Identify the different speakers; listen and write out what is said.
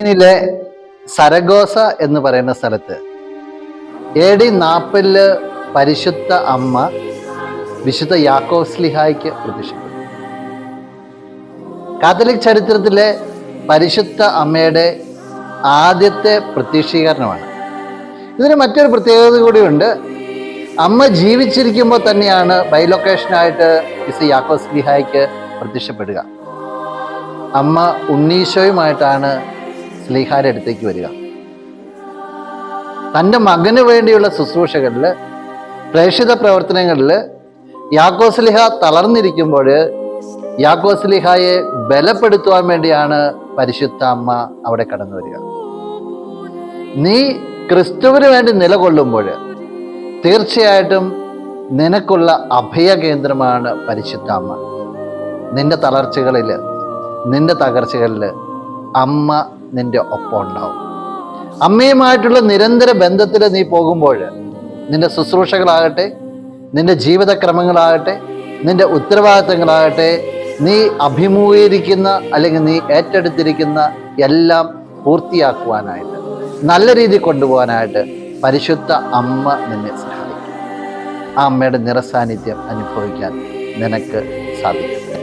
Speaker 1: സ്പെയിനിലെ സരഗോസ എന്ന് പറയുന്ന സ്ഥലത്ത് എ ഡി നാൽപ്പതിൽ പരിശുദ്ധ അമ്മ വിശുദ്ധ യാക്കോസ്ലിഹായ്ക്ക് പ്രത്യക്ഷപ്പെട്ടു. കാത്തലിക് ചരിത്രത്തിലെ പരിശുദ്ധ അമ്മയുടെ ആദ്യത്തെ പ്രത്യക്ഷീകരണമാണ്. ഇതിന് മറ്റൊരു പ്രത്യേകത കൂടിയുണ്ട്. അമ്മ ജീവിച്ചിരിക്കുമ്പോൾ തന്നെയാണ് ബൈലൊക്കേഷനായിട്ട് വിശുദ്ധ യാക്കോസ്ലിഹായ്ക്ക് പ്രത്യക്ഷപ്പെടുക. അമ്മ ഉണ്ണീശോയുമായിട്ടാണ് സ്ലീഹാരുടെ അടുത്തേക്ക് വരിക. തന്റെ മകന് വേണ്ടിയുള്ള ശുശ്രൂഷകളിൽ പ്രേക്ഷിത പ്രവർത്തനങ്ങളിൽ യാക്കോസ്ലിഹ തളർന്നിരിക്കുമ്പോൾ യാക്കോസ്ലിഹായെ ബലപ്പെടുത്തുവാൻ വേണ്ടിയാണ് പരിശുദ്ധ അമ്മ അവിടെ കടന്നു വരിക. നീ ക്രിസ്തുവിന് വേണ്ടി നിലകൊള്ളുമ്പോൾ തീർച്ചയായിട്ടും നിനക്കുള്ള അഭയകേന്ദ്രമാണ് പരിശുദ്ധ അമ്മ. നിന്റെ തളർച്ചകളിൽ നിന്റെ തകർച്ചകളിൽ അമ്മ നിന്റെ ഒപ്പം ഉണ്ടാവും. അമ്മയുമായിട്ടുള്ള നിരന്തര ബന്ധത്തിൽ നീ പോകുമ്പോൾ നിന്റെ ശുശ്രൂഷകളാകട്ടെ നിന്റെ ജീവിതക്രമങ്ങളാകട്ടെ നിന്റെ ഉത്തരവാദിത്തങ്ങളാകട്ടെ നീ അഭിമുഖീകരിക്കുന്ന അല്ലെങ്കിൽ നീ ഏറ്റെടുത്തിരിക്കുന്ന എല്ലാം പൂർത്തിയാക്കുവാനായിട്ട് നല്ല രീതിയിൽ കൊണ്ടുപോകാനായിട്ട് പരിശുദ്ധ അമ്മ നിന്നെ സഹായിക്കും. ആ അമ്മയുടെ നിറസാന്നിധ്യം അനുഭവിക്കാൻ നിനക്ക് സാധിക്കും.